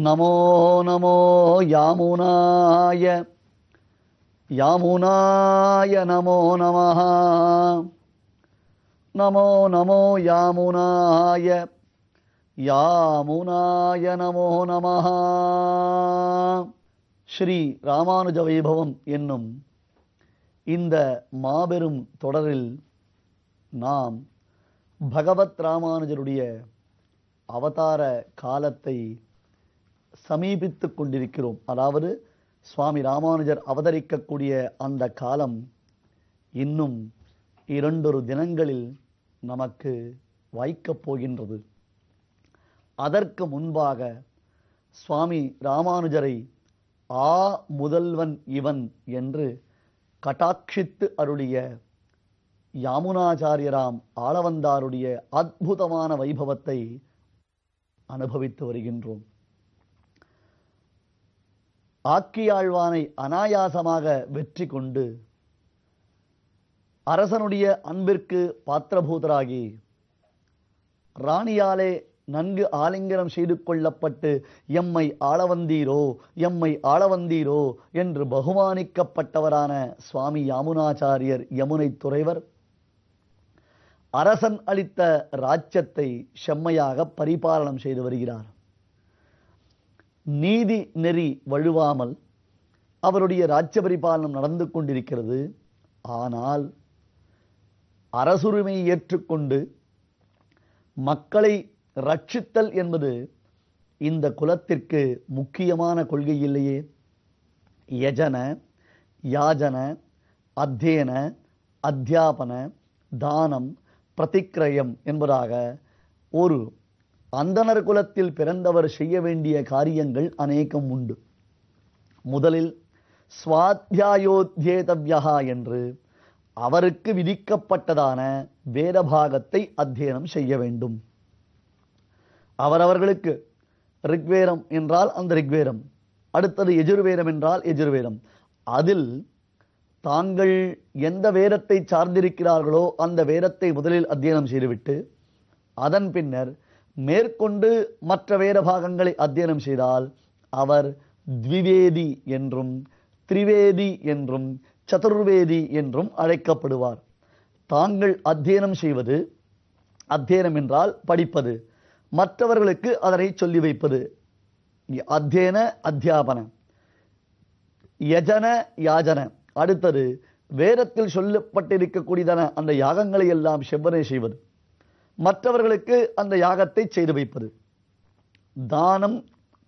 नमो नमो यामुनाय यामुनाय नमो नमः नमो नमो यामुनाय யாமுனாய நமோ நமः ஸ்ரீ ராமானுஜ வைபவம் என்னும் இந்த மாபெரும் தொடரில் நாம் பகவத் ராமானுஜருடைய அவதார காலத்தை சமீபித்துக் கொண்டிருக்கிறோம். அதாவது சுவாமி ராமானுஜர் அவதரிக்கக்கூடிய அந்த காலம் இன்னும் இரண்டொரு தினங்களில் நமக்கு வாய்க்கப் போகின்றது. அதற்கு முன்பாக சுவாமி ராமானுஜரை ஆ முதல்வன் இவன் என்று கட்டாட்சித்து அருளிய யாமுனாச்சாரியராம் ஆளவந்தாருடைய அற்புதமான வைபவத்தை அனுபவித்து வருகின்றோம். ஆக்கியாழ்வானை அனாயாசமாக வெற்றி கொண்டு அரசனுடைய அன்பிற்கு பாத்திரபூதராகி ராணியாலே நன்கு ஆலிங்கனம் செய்து கொள்ளப்பட்டு எம்மை ஆளவந்தீரோ எம்மை ஆளவந்தீரோ என்று பகுமானிக்கப்பட்டவரான சுவாமி யாமுனாச்சாரியர் யமுனை துறைவர் அரசன் அளித்த ராஜ்யத்தை செம்மையாக பரிபாலனம் செய்து வருகிறார். நீதி நெறி வழுவாமல் அவருடைய ராஜ்ய பரிபாலனம் நடந்து கொண்டிருக்கிறது. ஆனால் அரசுரிமை ஏற்றுக்கொண்டு மக்களை ரட்சித்தல் என்பது இந்த குலத்திற்கு முக்கியமான கொள்கை இல்லையே. யஜன யாஜன அத்தியன அத்தியாபன தானம் பிரதிக்கிரயம் என்பதாக ஒரு அந்தனர் குலத்தில் பிறந்தவர் செய்ய வேண்டிய காரியங்கள் அநேகம் உண்டு. முதலில் சுவாத்தியாயோத்தியேதவ்யா என்று அவருக்கு விதிக்கப்பட்டதான வேதபாகத்தை அத்தியனம் செய்ய வேண்டும். அவரவர்களுக்கு ரிக்வேரம் என்றால் அந்த ரிக்வேரம் அடுத்தது எஜுர்வேதம் என்றால் எஜுர்வேதம் அதில் தாங்கள் எந்த வேதத்தை சார்ந்திருக்கிறார்களோ அந்த வேதத்தை முதலில் அத்தியனம் செய்துவிட்டு அதன் பின்னர் மேற்கொண்டு மற்ற வேத பாகங்களை அத்தியனம் செய்தால் அவர் த்விவேதி என்றும் திரிவேதி என்றும் சதுர்வேதி என்றும் அழைக்கப்படுவார். தாங்கள் அத்தியனம் செய்வது அத்தியனம் என்றால் படிப்பது. மற்றவர்களுக்கு அதனை சொல்லி வைப்பது. அத்தியன அத்தியாபன. யஜன யாஜன. அடுத்தது வேதத்தில் சொல்லப்பட்டிருக்கக்கூடியதான அந்த யாகங்களை எல்லாம் செவ்வனை செய்வது. மற்றவர்களுக்கு அந்த யாகத்தை செய்து வைப்பது. தானம்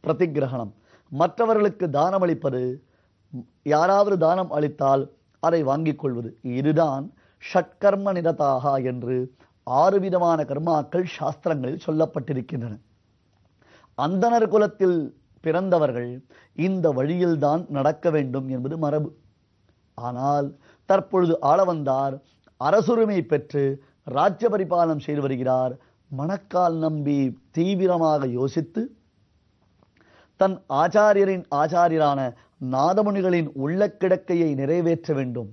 பிரதிகிரகணம் மற்றவர்களுக்கு தானம் அளிப்பது யாராவது தானம் அளித்தால் அதை வாங்கிக் கொள்வது. இதுதான் ஷட்கர்ம நிரதாக என்று ஆறு விதமான கர்மாக்கள் சாஸ்திரங்களில் சொல்லப்பட்டிருக்கின்றன. அந்தனர் குலத்தில் பிறந்தவர்கள் இந்த வழியில்தான் நடக்க வேண்டும் என்பது மரபு. ஆனால் தற்பொழுது ஆளவந்தார் அரசுரிமை பெற்று ராஜ்ய பரிபாலனம் செய்து வருகிறார். மணக்கால் நம்பி தீவிரமாக யோசித்து தன் ஆச்சாரியரின் ஆச்சாரியரான நாதமுனிகளின் உள்ள கிடக்கையை நிறைவேற்ற வேண்டும்.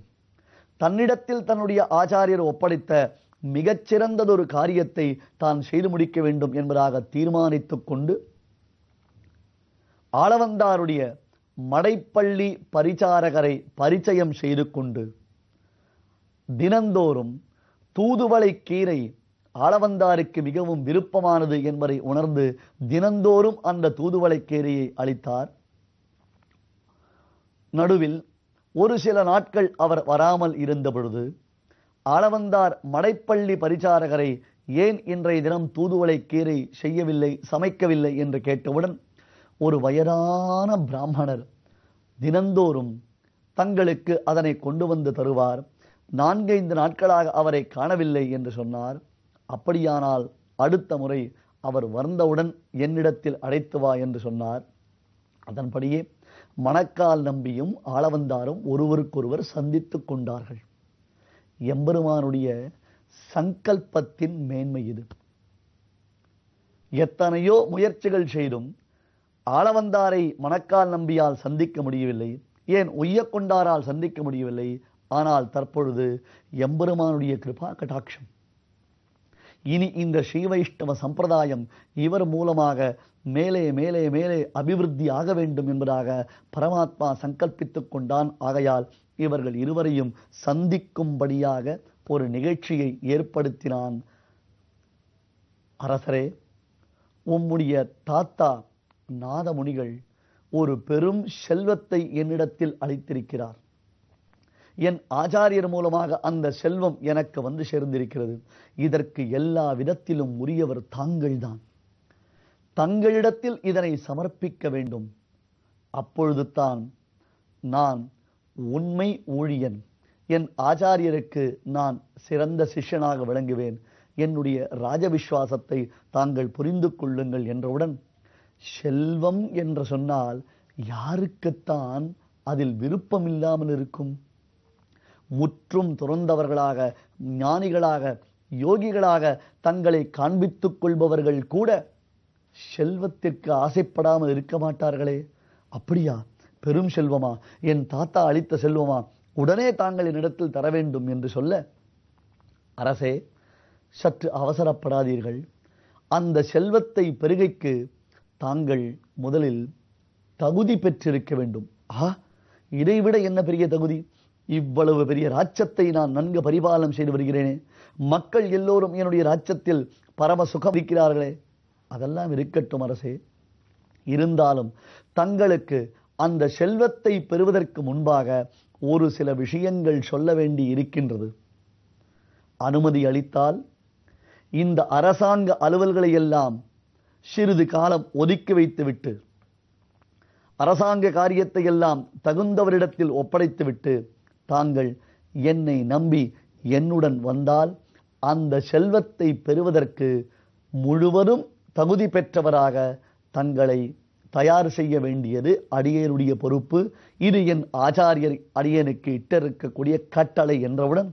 தன்னிடத்தில் தன்னுடைய ஆச்சாரியர் ஒப்படைத்த மிகச்சிறந்ததொரு காரியத்தை தான் செய்து முடிக்க வேண்டும் என்பதாக தீர்மானித்துக் கொண்டு ஆளவந்தாருடைய மடைப்பள்ளி பரிச்சாரகரை பரிச்சயம் செய்து கொண்டு தினந்தோறும் தூதுவளை கீரை ஆளவந்தாருக்கு மிகவும் விருப்பமானது என்பதை உணர்ந்து தினந்தோறும் அந்த தூதுவளை கீரையை அளித்தார். நடுவில் ஒரு சில நாட்கள் அவர் வராமல் இருந்த பொழுது ஆளவந்தார் மடைப்பள்ளி பரிசாரகரை ஏன் இன்றைய தினம் தூதுவளை கீரை செய்யவில்லை சமைக்கவில்லை என்று கேட்டவுடன் ஒரு வயதான பிராமணர் தினந்தோறும் தங்களுக்கு அதனை கொண்டு வந்து தருவார். நான்கைந்து நாட்களாக அவரை காணவில்லை என்று சொன்னார். அப்படியானால் அடுத்த முறை அவர் வந்தவுடன் என்னிடத்தில் அழைத்து வா என்று சொன்னார். அதன்படியே மணக்கால் நம்பியும் ஆளவந்தாரும் ஒருவருக்கொருவர் சந்தித்துக் கொண்டார்கள். எம்பெருமானுடைய சங்கல்பத்தின் மேன்மை இது. எத்தனையோ முயற்சிகள் செய்தும் ஆளவந்தாரை மணக்கால் நம்பியால் சந்திக்க முடியவில்லை. ஏன் ஒய்யக்கொண்டாரால் சந்திக்க முடியவில்லை? ஆனால் தற்பொழுது எம்பெருமானுடைய கிருபா கடாட்சம் இனி இந்த ஸ்ரீவைஷ்ணவ சம்பிரதாயம் இவர் மூலமாக மேலே மேலே மேலே அபிவிருத்தி ஆக வேண்டும் என்பதாக பரமாத்மா சங்கல்பித்து கொண்டான். ஆகையால் இவர்கள் இருவரையும் சந்திக்கும்படியாக ஒரு நிகழ்ச்சியை ஏற்படுத்தினான். அரசரே உம்முடைய தாத்தா நாதமுனிகள் ஒரு பெரும் செல்வத்தை என்னிடத்தில் அளித்திருக்கிறார். என் ஆச்சாரியர் மூலமாக அந்த செல்வம் எனக்கு வந்து சேர்ந்திருக்கிறது. இதற்கு எல்லா விதத்திலும் உரியவர் தாங்கள்தான். தங்களிடத்தில் இதனை சமர்ப்பிக்க வேண்டும். அப்பொழுது தான் நான் உண்மை ஊழியன். என் ஆச்சாரியருக்கு நான் சிறந்த சிஷ்யனாக விளங்குவேன். என்னுடைய ராஜவிஸ்வாசத்தை தாங்கள் புரிந்து கொள்ளுங்கள் என்றவுடன் செல்வம் என்று சொன்னால் யாருக்குத்தான் அதில் விருப்பம் இல்லாமல் இருக்கும்? முற்றும் துறந்தவர்களாக ஞானிகளாக யோகிகளாக தங்களை காண்பித்துக் கொள்பவர்கள் கூட செல்வத்திற்கு ஆசைப்படாமல் இருக்க மாட்டார்களே. அப்படியா? பெரும் செல்வமா? என் தாத்தா அளித்த செல்வமா? உடனே தாங்கள் என்னிடத்தில் தர வேண்டும் என்று சொல்ல அரசே சற்று அவசரப்படாதீர்கள். அந்த செல்வத்தை பெருகைக்கு தாங்கள் முதலில் தகுதி பெற்றிருக்க வேண்டும். ஆ? இதைவிட என்ன பெரிய தகுதி? இவ்வளவு பெரிய ராஜ்யத்தை நான் நன்கு பரிபாலனம் செய்து வருகிறேனே. மக்கள் எல்லோரும் என்னுடைய ராஜ்யத்தில் பரம சுகம் இருக்கிறார்களே. அதெல்லாம் இருக்கட்டும் அரசே. இருந்தாலும் தங்களுக்கு அந்த செல்வத்தை பெறுவதற்கு முன்பாக ஒரு சில விஷயங்கள் சொல்ல வேண்டி இருக்கின்றது. அனுமதி அளித்தால் இந்த அரசாங்க அலுவல்களை எல்லாம் சிறிது காலம் ஒதுக்கி வைத்துவிட்டு அரசாங்க காரியத்தை எல்லாம் தகுந்தவரிடத்தில் ஒப்படைத்துவிட்டு தாங்கள் என்னை நம்பி என்னுடன் வந்தால் அந்த செல்வத்தை பெறுவதற்கு முழுவதும் தகுதி பெற்றவராக தங்களை தயார் செய்ய வேண்டியது அடியனுடைய பொறுப்பு. இது என் ஆச்சாரியர் அடியனுக்கு இட்டிருக்கக்கூடிய கட்டளை என்றவுடன்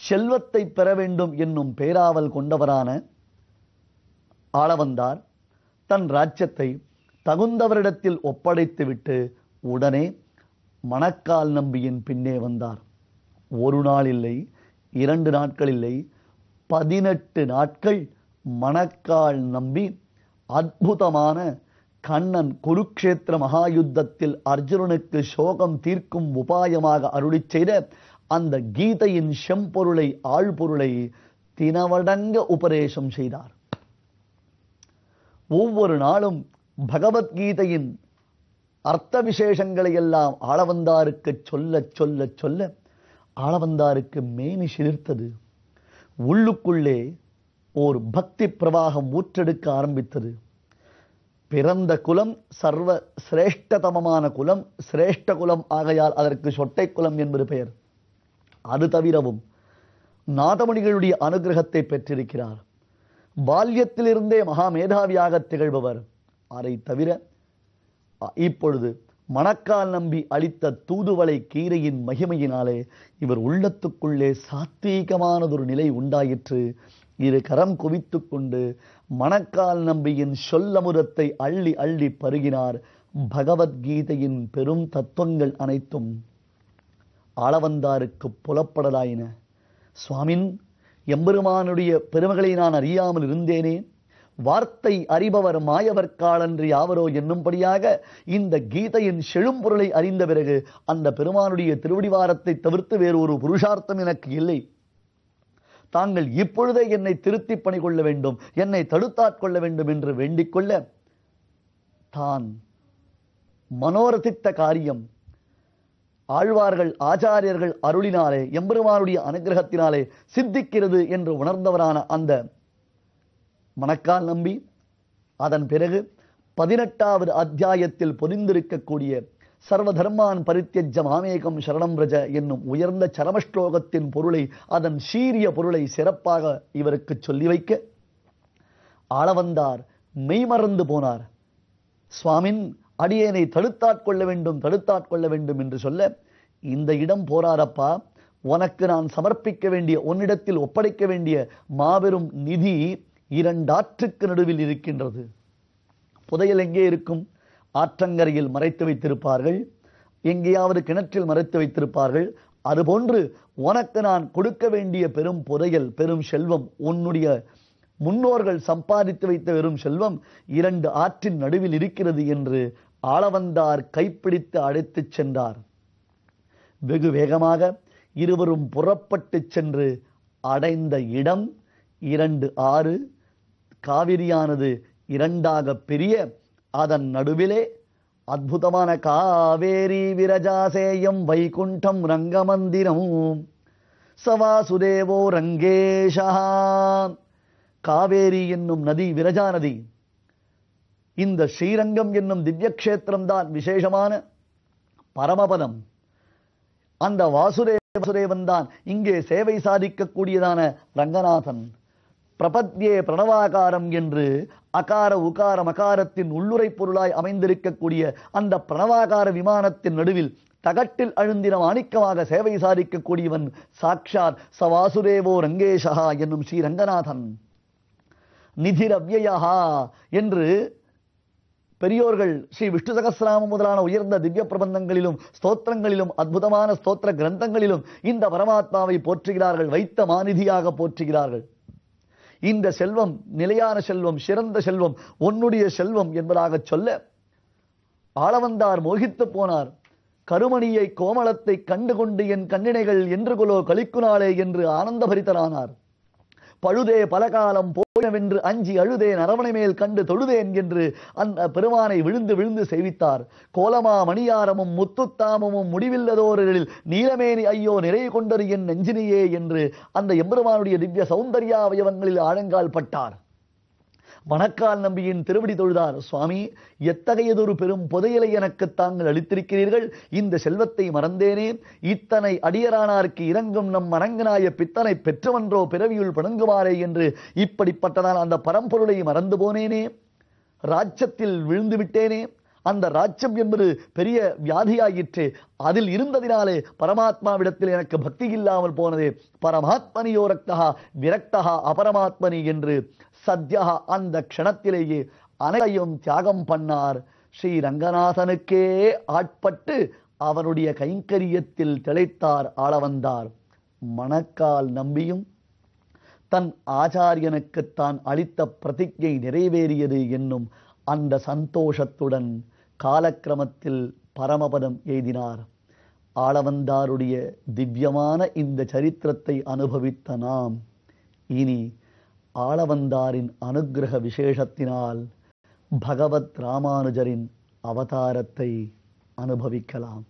செல்வத்தை பெற வேண்டும் என்னும் பேராவல் கொண்டவரான ஆளவந்தார் தன் ராஜ்யத்தை தகுந்தவரிடத்தில் ஒப்படைத்துவிட்டு உடனே மணக்கால் நம்பியின் பின்னே வந்தார். ஒரு நாள் இல்லை இரண்டு நாட்கள் இல்லை பதினெட்டு நாட்கள் மணக்கால் நம்பி அற்புதமான கண்ணன் குருக்ஷேத்திர மகாயுத்தத்தில் அர்ஜுனனுக்கு சோகம் தீர்க்கும் உபாயமாக அருளி செய்த அந்த கீதையின் செம்பொருளை ஆழ்பொருளை தினவடங்க உபதேசம் செய்தார். ஒவ்வொரு நாளும் பகவத்கீதையின் அர்த்த விசேஷங்களை எல்லாம் ஆளவந்தாருக்கு சொல்ல சொல்ல சொல்ல ஆளவந்தாருக்கு மேனி சிலிர்த்தது. உள்ளுக்குள்ளே ஓர் பக்தி பிரவாகம் ஊற்றெடுக்க ஆரம்பித்தது. பிறந்த குலம் சர்வ சிரேஷ்டதமமான குலம் சிரேஷ்ட குலம் ஆகையால் அதற்கு சொட்டை குலம் என்பது பெயர். அது தவிரவும் நாதமணிகளுடைய அனுகிரகத்தை பெற்றிருக்கிறார். பால்யத்திலிருந்தே மகா மேதாவியாக திகழ்பவர். அதை தவிர இப்பொழுது மணக்கால் நம்பி அளித்த தூதுவளை கீரையின் மகிமையினாலே இவர் உள்ளத்துக்குள்ளே சாத்வீகமானதொரு நிலை உண்டாயிற்று. இரு கரம் குவித்து கொண்டு மணக்கால் நம்பியின் சொல்லமுதத்தை அள்ளி அள்ளி பருகினார் பகவத்கீதையின் பெரும் தத்துவங்கள் அனைத்தும். ஆளவந்தாருக்கு புலப்படலாயின. சுவாமின் எம்பெருமானுடைய பெருமைகளை நான் அறியாமல் இருந்தேனே? வார்த்தை அறிபவர் மாயவர் காலன்று யாவரோ என்னும்படியாக இந்த கீதையின் செழும்பொருளை அறிந்த பிறகு அந்த பெருமானுடைய திருவடிவாரத்தை தவிர்த்து வேறு ஒரு புருஷார்த்தம் எனக்கு இல்லை. தாங்கள் இப்பொழுதே என்னை திருத்தி பணி கொள்ள வேண்டும் என்னை தடுத்தாட்கொள்ள வேண்டும் என்று வேண்டிக்கொள்ள தான் மனோரதித்த காரியம். ஆழ்வார்கள் ஆச்சாரியர்கள் அருளினாலே எம்பெருமானுடைய அனுகிரகத்தினாலே சித்திக்கிறது என்று உணர்ந்தவரான அந்த மணக்கால் நம்பி அதன் பிறகு பதினெட்டாவது அத்தியாயத்தில் பொதிந்திருக்கக்கூடிய சர்வதர்மான் பரித்தியஜ மாமேகம் சரணம் ரஜ என்னும் உயர்ந்த சரமஸ்லோகத்தின் பொருளை அதன் சீரிய பொருளை சிறப்பாக இவருக்கு சொல்லி வைக்க ஆளவந்தார் மெய்மறந்து போனார். சுவாமின் அடியேனை தடுத்தாட்கொள்ள வேண்டும் தடுத்தாட்கொள்ள வேண்டும் என்று சொல்ல இந்த இடம் போராரப்பா உனக்கு நான் சமர்ப்பிக்க வேண்டிய உன்னிடத்தில் ஒப்படைக்க வேண்டிய மாபெரும் நிதி இரண்டாற்றுக்கு நடுவில் இருக்கின்றது. புதையல் எங்கே இருக்கும்? ஆற்றங்கரையில் மறைத்து வைத்திருப்பார்கள். எங்கேயாவது கிணற்றில் மறைத்து வைத்திருப்பார்கள். அதுபோன்று உனக்கு நான் கொடுக்க வேண்டிய பெரும் புதையல் பெரும் செல்வம் உன்னுடைய முன்னோர்கள் சம்பாதித்து வைத்த வெறும் செல்வம் இரண்டு ஆற்றின் நடுவில் இருக்கிறது என்று ஆளவந்தார் கைப்பிடித்து அழைத்துச் சென்றார். வெகு வேகமாக இருவரும் புறப்பட்டுச் சென்று அடைந்த இடம் இரண்டு ஆறு காவிரியானது இரண்டாக பிரிய அதன் நடுவிலே அற்புதமான காவேரி விரஜாசேயம் வைகுண்டம் ரங்கமந்திரமும் சவாசுதேவோ ரங்கேஷா. காவேரி என்னும் நதி விரஜா நதி இந்த ஸ்ரீரங்கம் என்னும் திவ்யக்ஷேத்திரம்தான் விசேஷமான பரமபதம். அந்த வாசுதேவ வாசுதேவன் தான் இங்கே சேவை சாதிக்கக்கூடியதான ரங்கநாதன். பிரபத்யே பிரணவாகாரம் என்று அகார உகார மகாரத்தின் உள்ளுரை பொருளாய் அமைந்திருக்கக்கூடிய அந்த பிரணவாகார விமானத்தின் நடுவில் தகட்டில் அழுந்தின மாணிக்கமாக சேவை சாதிக்கக்கூடியவன் சாக்ஷாத் சவாசுதேவோ ரங்கேஷா என்னும் ஸ்ரீ ரங்கநாதன் நிதிரவ்யா என்று பெரியோர்கள் ஸ்ரீ விஷ்ணு சகசிராமம் முதலான உயர்ந்த திவ்ய பிரபந்தங்களிலும் ஸ்தோத்திரங்களிலும் அற்புதமான ஸ்தோத்திர கிரந்தங்களிலும் இந்த பரமாத்மாவை போற்றுகிறார்கள் வைத்த மாநிதியாக போற்றுகிறார்கள். இந்த செல்வம் நிலையான செல்வம் சிறந்த செல்வம் உன்னுடைய செல்வம் என்பதாக சொல்ல ஆளவந்தார் மோகித்து போனார். கருமணியை கோமளத்தை கண்டு கொண்டு என் கண்ணினைகள் என்று கொலோ கலிக்குனாளே என்று ஆனந்தபரிதரானார். பழுதே பலகாலம் போனவென்று அஞ்சி அழுதேன் அரவணை மேல் கண்டு தொழுதேன் என்று அந்த பெருமானை விழுந்து விழுந்து செய்வித்தார் கோலமா மணியாரமும் முத்துத்தாமமும் முடிவில்லதோரில் நீலமேனி ஐயோ நிறை கொண்டரு என் நெஞ்சினியே என்று அந்த எம்பெருமானுடைய திவ்ய சௌந்தர்யா அவயவங்களில் ஆழங்கால் பட்டார். வணக்கால் நம்பியின் திருவடி தொழுதார். சுவாமி எத்தகையதொரு பெரும் புதையலை எனக்கு தாங்கள் அளித்திருக்கிறீர்கள்? இந்த செல்வத்தை மறந்தேனே. இத்தனை அடியரானார்க்கு இறங்கும் நம் அரங்கனாய பித்தனை பெற்றவன்றோ பிறவியுள் பிணங்குவாரே என்று இப்படிப்பட்டதால் அந்த பரம்பொருளை மறந்து போனேனே. ராஜ்யத்தில் விழுந்து விட்டேனே அந்த ராஜ்யம் என்பது பெரிய வியாதியாயிற்று. அதில் இருந்ததினாலே பரமாத்மாவிடத்தில் எனக்கு பக்தி இல்லாமல் போனது. பரமாத்மனியோ ரக்தகா விரக்தகா அபரமாத்மனி என்று சத்யா அந்த க்ஷணத்திலேயே அனைத்தையும் தியாகம் பண்ணார். ஸ்ரீ ரங்கநாதனுக்கே ஆட்பட்டு அவனுடைய கைங்கரியத்தில் திளைத்தார் ஆளவந்தார். மணக்கால் நம்பியும் தன் ஆச்சாரியனுக்குத்தான் அளித்த பிரதிஜை நிறைவேறியது என்னும் அந்த சந்தோஷத்துடன் காலக்கிரமத்தில் பரமபதம் எய்தினார். ஆளவந்தாருடைய திவ்யமான இந்த சரித்திரத்தை அனுபவித்த நாம் இனி ஆளவந்தாரின் அனுக்கிரக விசேஷத்தினால் பகவத் ராமானுஜரின் அவதாரத்தை அனுபவிக்கலாம்.